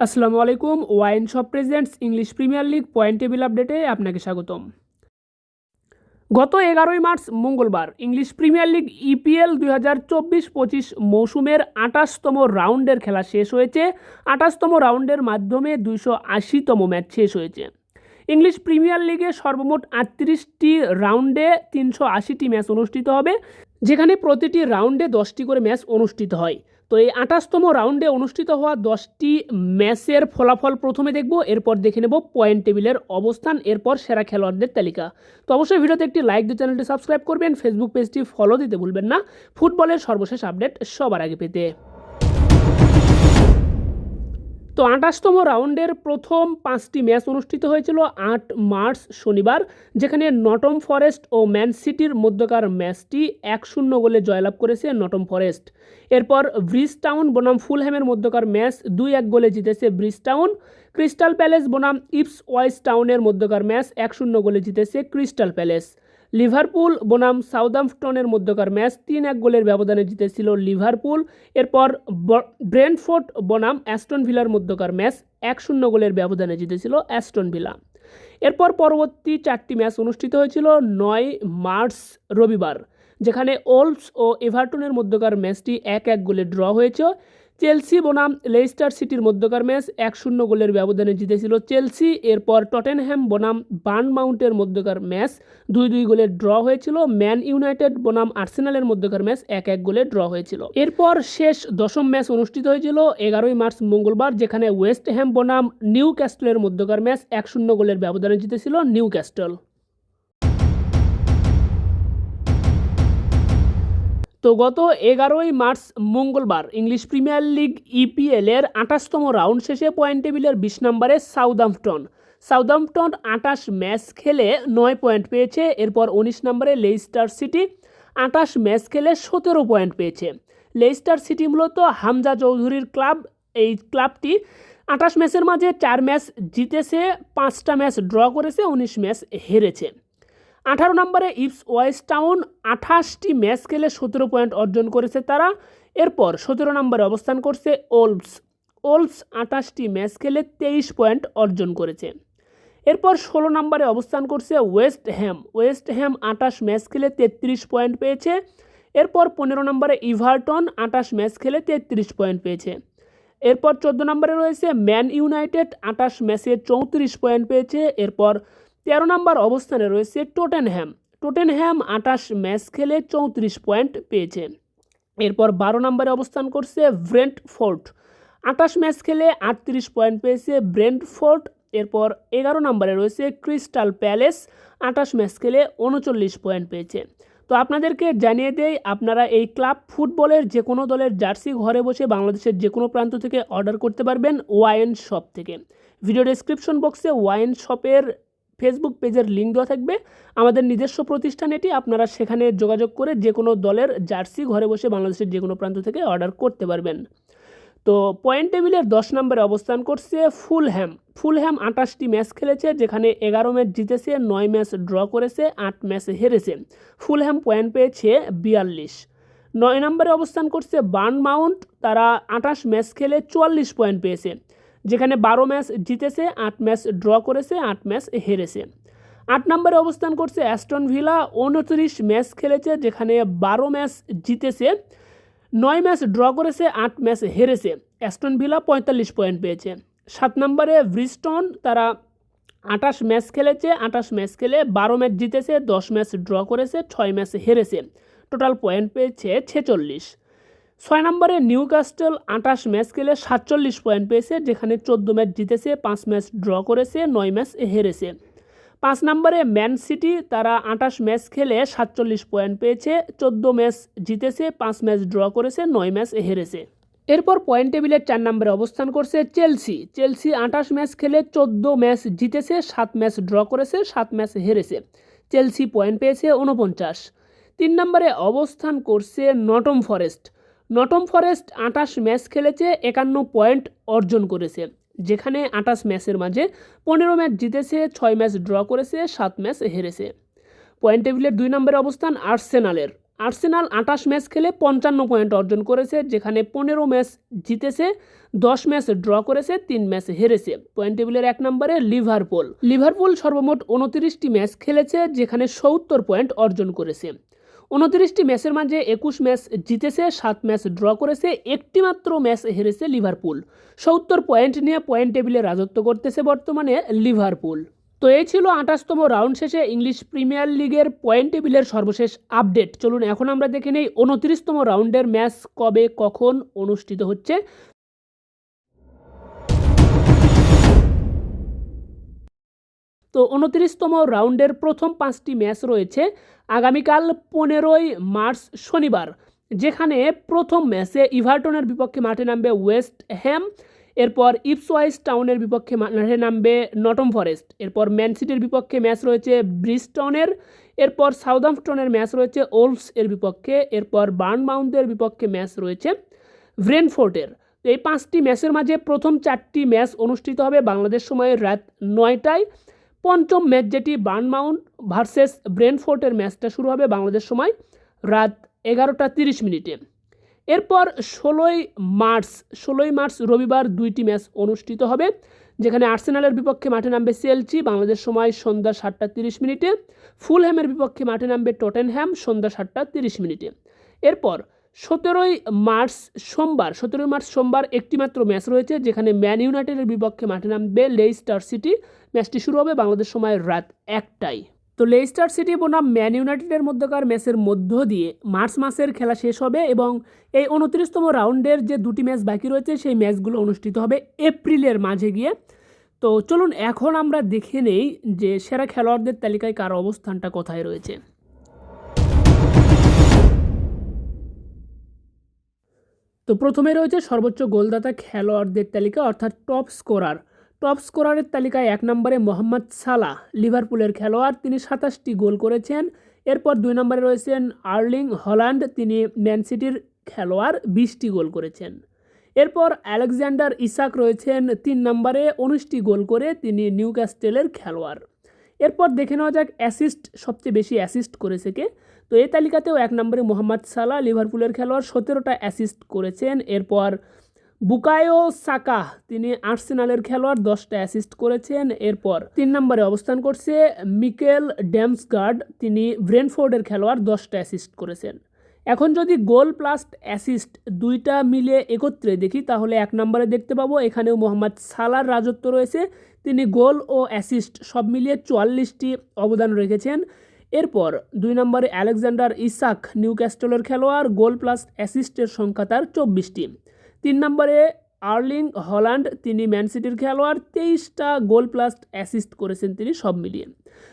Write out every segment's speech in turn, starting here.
আসসালামু আলাইকুম, wine shop presents English Premier League point table আপডেটে আপনাকে স্বাগতম। গত এগারোই মার্চ মঙ্গলবার ইংলিশ প্রিমিয়ার লিগ ইপিএল দুই হাজার চব্বিশ পঁচিশ মৌসুমের আঠাশতম রাউন্ডের খেলা শেষ হয়েছে। আঠাশতম রাউন্ডের মাধ্যমে দুইশো আশিতম ম্যাচ শেষ হয়েছে। ইংলিশ প্রিমিয়ার লিগে সর্বমোট আটত্রিশটি রাউন্ডে তিনশো আশিটি ম্যাচ অনুষ্ঠিত হবে, যেখানে প্রতিটি রাউন্ডে দশটি করে ম্যাচ অনুষ্ঠিত হয়। তো এই আঠাশতম রাউন্ডে অনুষ্ঠিত হওয়া দশটি ম্যাচের ফলাফল প্রথমে দেখব, এরপর দেখে নেব পয়েন্ট টেবিলের অবস্থান, এরপর সেরা খেলোয়াড়দের তালিকা। তো অবশ্যই ভিডিওতে একটি লাইক দিয়ে চ্যানেলটি সাবস্ক্রাইব করবেন, ফেসবুক পেজটি ফলো দিতে ভুলবেন না। ফুটবলের সর্বশেষ আপডেট সবার আগে পেতে। তো আঠাশতম রাউন্ডের প্রথম পাঁচটি ম্যাচ অনুষ্ঠিত হয়েছিল আট মার্চ শনিবার, যেখানে নটম ফরেস্ট ও ম্যান সিটির মধ্যকার ম্যাচটি এক শূন্য গোলে জয়লাভ করেছে নটম ফরেস্ট। এরপর ব্রিজ টাউন বনাম ফুলহ্যামের মধ্যকার ম্যাচ দুই এক গোলে জিতেছে ব্রিজ টাউন ক্রিস্টাল প্যালেস বনাম ইপস ওয়াইস টাউনের মধ্যকার ম্যাচ এক শূন্য গোলে জিতেছে ক্রিস্টাল প্যালেস। লিভারপুল, বনাম সাউদাম্পটনের মধ্যকার ম্যাচ তিন এক গোলের ব্যবধানে জিতেছিল লিভারপুল। এরপর ব- ব্রেন্টফোর্ড, বনাম, অ্যাস্টন ভিলার মধ্যকার ম্যাচ এক শূন্য গোলের ব্যবধানে জিতেছিল অ্যাস্টন ভিলা। এরপর পরবর্তী চারটি ম্যাচ অনুষ্ঠিত হয়েছিল নয় মার্চ রবিবার, যেখানে ওলস ও এভারটনের মধ্যকার ম্যাচটি এক এক গোলে ড্র হয়েছে। চেলসি বনাম লেস্টার সিটির মধ্যকার ম্যাচ এক শূন্য গোলের ব্যবধানে জিতেছিল চেলসি। এরপর টটেনহ্যাম বনাম বার্ন মাউন্টের মধ্যকার ম্যাচ দুই দুই গোলে ড্র হয়েছিল। ম্যান ইউনাইটেড বনাম আর্সেনালের মধ্যকার ম্যাচ এক এক গোলে ড্র হয়েছিল। এরপর শেষ দশম ম্যাচ অনুষ্ঠিত হয়েছিল এগারোই মার্চ মঙ্গলবার, যেখানে ওয়েস্ট হ্যাম বনাম নিউ ক্যাস্টলের মধ্যকার ম্যাচ এক শূন্য গোলের ব্যবধানে জিতেছিল নিউ ক্যাস্টল তো গত এগারোই মার্চ মঙ্গলবার ইংলিশ প্রিমিয়ার লিগ ইপিএল এর আঠাশতম রাউন্ড শেষে পয়েন্ট টেবিলের বিশ নম্বরে সাউদাম্পটন। সাউদাম্পটন আঠাশ ম্যাচ খেলে নয় পয়েন্ট পেয়েছে, এরপর উনিশ নম্বরে লেইস্টার সিটি আঠাশ ম্যাচ খেলে সতেরো পয়েন্ট পেয়েছে। লেইস্টার সিটি মূলত হামজা চৌধুরীর ক্লাব, এই ক্লাবটি আঠাশ ম্যাচের মাঝে চার ম্যাচ জিতেছে, পাঁচটা ম্যাচ ড্র করেছে, উনিশ ম্যাচ হেরেছে। আঠারো নম্বরে ইপস ওয়াইস টাউন আঠাশটি ম্যাচ খেলে সতেরো পয়েন্ট অর্জন করেছে তারা। এরপর সতেরো নম্বরে অবস্থান করছে ওলস ওলস আঠাশটি ম্যাচ খেলে তেইশ পয়েন্ট অর্জন করেছে। এরপর ষোলো নম্বরে অবস্থান করছে ওয়েস্ট হ্যাম। ওয়েস্ট হ্যাম আঠাশ ম্যাচ খেলে তেত্রিশ পয়েন্ট পেয়েছে। এরপর পনেরো নম্বরে ইভারটন আঠাশ ম্যাচ খেলে তেত্রিশ পয়েন্ট পেয়েছে। এরপর চোদ্দ নম্বরে রয়েছে ম্যান ইউনাইটেড আঠাশ ম্যাচে চৌত্রিশ পয়েন্ট পেয়েছে। এরপর তেরো নম্বর অবস্থানে রয়েছে টোটেনহ্যাম। টোটেনহ্যাম আঠাশ ম্যাচ খেলে চৌত্রিশ পয়েন্ট পেয়েছে। এরপর বারো নম্বরে অবস্থান করছে ব্রেন্টফোর্ড। আঠাশ ম্যাচ খেলে আটত্রিশ পয়েন্ট পেয়েছে ব্রেন্টফোর্ড। এরপর এগারো নম্বরে রয়েছে ক্রিস্টাল প্যালেস। আঠাশ ম্যাচ খেলে উনচল্লিশ পয়েন্ট পেয়েছে। তো আপনাদেরকে জানিয়ে দেই, আপনারা এই ক্লাব ফুটবলের যে কোনো দলের জার্সি ঘরে বসে বাংলাদেশের যে কোনো প্রান্ত থেকে অর্ডার করতে পারবেন ওয়াইন শপ থেকে। ভিডিও ডেসক্রিপশন বক্সে ওয়াইন শপের ফেসবুক পেজের লিঙ্ক দেওয়া থাকবে। আমাদের নিজস্ব প্রতিষ্ঠান এটি। আপনারা সেখানে যোগাযোগ করে যে কোনো দলের জার্সি ঘরে বসে বাংলাদেশের যে কোনো প্রান্ত থেকে অর্ডার করতে পারবেন। তো পয়েন্ট টেবিলের দশ নম্বরে অবস্থান করছে ফুলহ্যাম ফুলহ্যাম আঠাশটি ম্যাচ খেলেছে, যেখানে এগারো ম্যাচ জিতেছে, নয় ম্যাচ ড্র করেছে, আট ম্যাচ হেরেছে। ফুলহ্যাম পয়েন্ট পেয়েছে বিয়াল্লিশ। নয় নম্বরে অবস্থান করছে বার্ন মাউন্ট তারা আঠাশ ম্যাচ খেলে চুয়াল্লিশ পয়েন্ট পেয়েছে। যেখানে বারো ম্যাচ জিতেছে, আট ম্যাচ ড্র করেছে, আট ম্যাচ হেরেছে। আট নম্বরে অবস্থান করছে অ্যাস্টন ভিলা, উনত্রিশ ম্যাচ খেলেছে, যেখানে বারো ম্যাচ জিতেছে, নয় ম্যাচ ড্র করেছে, আট ম্যাচ হেরেছে। অ্যাস্টন ভিলা পঁয়তাল্লিশ পয়েন্ট পেয়েছে। সাত নম্বরে ব্রিস্টন, তারা আঠাশ ম্যাচ খেলেছে, আঠাশ ম্যাচ খেলে বারো ম্যাচ জিতেছে, দশ ম্যাচ ড্র করেছে, ছয় ম্যাচ হেরেছে। টোটাল পয়েন্ট পেয়েছে ছেচল্লিশ। ছয় নম্বরে নিউ ক্যাস্টেল আঠাশ ম্যাচ খেলে সাতচল্লিশ পয়েন্ট পেয়েছে, যেখানে চোদ্দ ম্যাচ জিতেছে, পাঁচ ম্যাচ ড্র করেছে, নয় ম্যাচ হেরেছে। পাঁচ নম্বরে ম্যান সিটি, তারা আঠাশ ম্যাচ খেলে সাতচল্লিশ পয়েন্ট পেয়েছে, চোদ্দ ম্যাচ জিতেছে, পাঁচ ম্যাচ ড্র করেছে, নয় ম্যাচ হেরেছে। এরপর পয়েন্ট টেবিলের চার নম্বরে অবস্থান করছে চেলসি। চেলসি আঠাশ ম্যাচ খেলে চোদ্দ ম্যাচ জিতেছে, সাত ম্যাচ ড্র করেছে, সাত ম্যাচ হেরেছে। চেলসি পয়েন্ট পেয়েছে উনপঞ্চাশ তিন নম্বরে অবস্থান করছে নটম ফরেস্ট। নটম ফরেস্ট আঠাশ ম্যাচ খেলেছে, একান্ন পয়েন্ট অর্জন করেছে। যেখানে আঠাশ ম্যাচের মাঝে পনেরো ম্যাচ জিতেছে, ছয় ম্যাচ ড্র করেছে, সাত ম্যাচ হেরেছে। পয়েন্ট টেবিলের দুই নম্বরে অবস্থান আর্সেনালের। আর্সেনাল আটাশ ম্যাচ খেলে পঞ্চান্ন পয়েন্ট অর্জন করেছে, যেখানে পনেরো ম্যাচ জিতেছে, দশ ম্যাচ ড্র করেছে, তিন ম্যাচ হেরেছে। পয়েন্ট টেবিলের এক নম্বরে লিভারপুল। লিভারপুল সর্বমোট উনত্রিশটি ম্যাচ খেলেছে, যেখানে সত্তর পয়েন্ট অর্জন করেছে। উনত্রিশটি ম্যাচের মাঝে একুশ ম্যাচ জিতেছে, সাত ম্যাচ ড্র করেছে একটি মাত্র ম্যাচ হেরেছে লিভারপুল। সত্তর পয়েন্ট নিয়ে পয়েন্ট টেবিলে রাজত্ব করতেছে বর্তমানে লিভারপুল। তো এই ছিল আঠাশতম রাউন্ড শেষে ইংলিশ প্রিমিয়ার লিগের পয়েন্ট টেবিলের সর্বশেষ আপডেট। চলুন এখন আমরা দেখে নেই উনত্রিশতম রাউন্ডের ম্যাচ কবে, কখন অনুষ্ঠিত হচ্ছে। তো উনত্রিশতম রাউন্ডের প্রথম পাঁচটি ম্যাচ রয়েছে আগামীকাল পনেরোই মার্চ শনিবার, যেখানে প্রথম ম্যাচে ইভারটনের বিপক্ষে মাঠে নামবে ওয়েস্ট হ্যাম, এরপর ইপসওয়াইস টাউনের বিপক্ষে মাঠে নামবে নটম ফরেস্ট, এরপর ম্যান সিটির বিপক্ষে ম্যাচ রয়েছে ব্রিস্টনের, এরপর সাউদাম্পটনের ম্যাচ রয়েছে ওলস এর বিপক্ষে, এরপর বার্নমাউন্টের বিপক্ষে ম্যাচ রয়েছে ব্রেনফোর্টের এই পাঁচটি ম্যাচের মাঝে প্রথম চারটি ম্যাচ অনুষ্ঠিত হবে বাংলাদেশ সময়ে রাত নয়টায়। পঞ্চম ম্যাচ যেটি বার্নমাউন্ট ভার্সেস ব্রেনফোর্টের ম্যাচটা শুরু হবে বাংলাদেশ সময় রাত এগারোটা তিরিশ মিনিটে। এরপর ষোলোই মার্চ ষোলোই মার্চ রবিবার দুইটি ম্যাচ অনুষ্ঠিত হবে, যেখানে আর্সেনালের বিপক্ষে মাঠে নামবে সেলচি, বাংলাদেশ সময় সন্ধ্যা সাতটা তিরিশ মিনিটে। ফুলহ্যামের বিপক্ষে মাঠে নামবে টটেনহ্যাম সন্ধ্যা সাতটা তিরিশ মিনিটে। এরপর সতেরোই মার্চ সোমবার, সতেরোই মার্চ সোমবার একটিমাত্র ম্যাচ রয়েছে, যেখানে ম্যান ইউনাইটেডের বিপক্ষে মাঠে নামবে লেইস্টার সিটি। ম্যাচটি শুরু হবে বাংলাদেশ সময় রাত একটায়। তো লেইস্টার সিটি বনাম ম্যান ইউনাইটেডের মধ্যকার ম্যাচের মধ্য দিয়ে মার্চ মাসের খেলা শেষ হবে এবং এই উনত্রিশতম রাউন্ডের যে দুটি ম্যাচ বাকি রয়েছে, সেই ম্যাচগুলো অনুষ্ঠিত হবে এপ্রিলের মাঝে গিয়ে। তো চলুন, এখন আমরা দেখে নেই যে সেরা খেলোয়াড়দের তালিকায় কার অবস্থানটা কোথায় রয়েছে। তো প্রথমে রয়েছে সর্বোচ্চ গোলদাতা খেলোয়াড়দের তালিকা, অর্থাৎ টপ স্কোরার টপ স্কোরারের তালিকায় এক নম্বরে মোহাম্মদ সালাহ, লিভারপুলের খেলোয়াড়, তিনি সাতাশটি গোল করেছেন। এরপর দুই নম্বরে রয়েছেন আর্লিং হল্যান্ড, তিনি ম্যান সিটির খেলোয়াড়, বিশটি গোল করেছেন। এরপর আলেকজান্ডার ইসাক রয়েছেন, তিন নম্বরে উনিশটি গোল করে তিনি নিউ ক্যাস্টেলের খেলোয়াড়। এরপর দেখে নেওয়া যাক অ্যাসিস্ট সবচেয়ে বেশি অ্যাসিস্ট করেছে কে। তো এই তালিকাতেও এক নম্বরে মোহাম্মদ সালাহ, লিভারপুলের খেলোয়াড়, সতেরোটা অ্যাসিস্ট করেছেন। এরপর বুকায়ো সাকা তিনি আর্সেনালের খেলোয়াড়, দশটা অ্যাসিস্ট করেছেন। এরপর তিন নম্বরে অবস্থান করছে মিকেল ড্যামসগার্ড তিনি ব্রেনফোর্ডের খেলোয়াড়, দশটা অ্যাসিস্ট করেছেন। এখন যদি গোল প্লাস অ্যাসিস্ট দুইটা মিলে একত্রে দেখি, তাহলে এক নম্বরে দেখতে পাবো, এখানেও মোহাম্মদ সালার রাজত্ব রয়েছে। তিনি গোল ও অ্যাসিস্ট সব মিলিয়ে চুয়াল্লিশটি অবদান রেখেছেন। এরপর দুই নম্বরে আলেকজান্ডার ইসাক নিউ ক্যাস্টলের খেলোয়াড়, গোল প্লাস অ্যাসিস্টের সংখ্যা তার চব্বিশটি। তিন নম্বরে আর্লিং হল্যান্ড, তিনি ম্যান সিটির খেলোয়াড়, তেইশটা গোল প্লাস অ্যাসিস্ট করেছেন তিনি সব মিলিয়ে।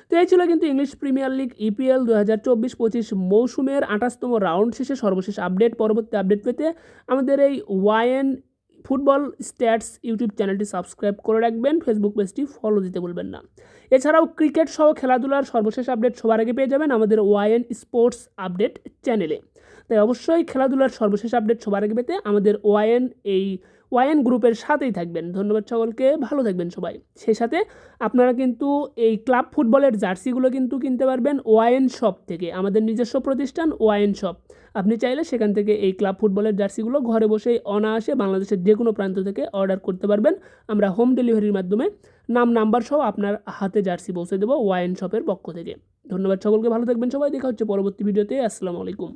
তো এই ছিল কিন্তু ইংলিশ প্রিমিয়ার লিগ ইপিএল দু হাজার চব্বিশ পঁচিশ মৌসুমের আঠাশতম রাউন্ড শেষে সর্বশেষ আপডেট, পরবর্তী আপডেট পেতে আমাদের এই ওয়াইএন ফুটবল স্ট্যাটস ইউটিউব চ্যানেলটি সাবস্ক্রাইব করে রাখবেন, ফেসবুক পেজটি ফলো দিতে বলবেন না। এছাড়াও ক্রিকেট সহ খেলাধুলার সর্বশেষ আপডেট সবার আগে পেয়ে যাবেন আমাদের ওয়াইএন স্পোর্টস আপডেট চ্যানেলে। তাই অবশ্যই খেলাধুলার সর্বশেষ আপডেট সবার আগে পেতে আমাদের ওয়াইএন, এই ওয়াইএন গ্রুপের সাথেই থাকবেন। ধন্যবাদ সকলকে, ভালো থাকবেন সবাই। সেই সাথে আপনারা কিন্তু এই ক্লাব ফুটবলের জার্সিগুলো কিন্তু কিনতে পারবেন ওয়াইএন শপ থেকে, আমাদের নিজস্ব প্রতিষ্ঠান ওয়াইএন শপ। আপনি চাইলে সেখান থেকে এই ক্লাব ফুটবলের জার্সিগুলো ঘরে বসেই অনায়াসে বাংলাদেশের যে কোনো প্রান্ত থেকে অর্ডার করতে পারবেন। আমরা হোম ডেলিভারির মাধ্যমে নাম, নাম্বার সহ আপনার হাতে জার্সি পৌঁছে দেবো ওয়াইন শপের পক্ষ থেকে। ধন্যবাদ সকলকে ভালো থাকবেন সবাই দেখা হচ্ছে পরবর্তী ভিডিওতে আসসালামু আলাইকুম।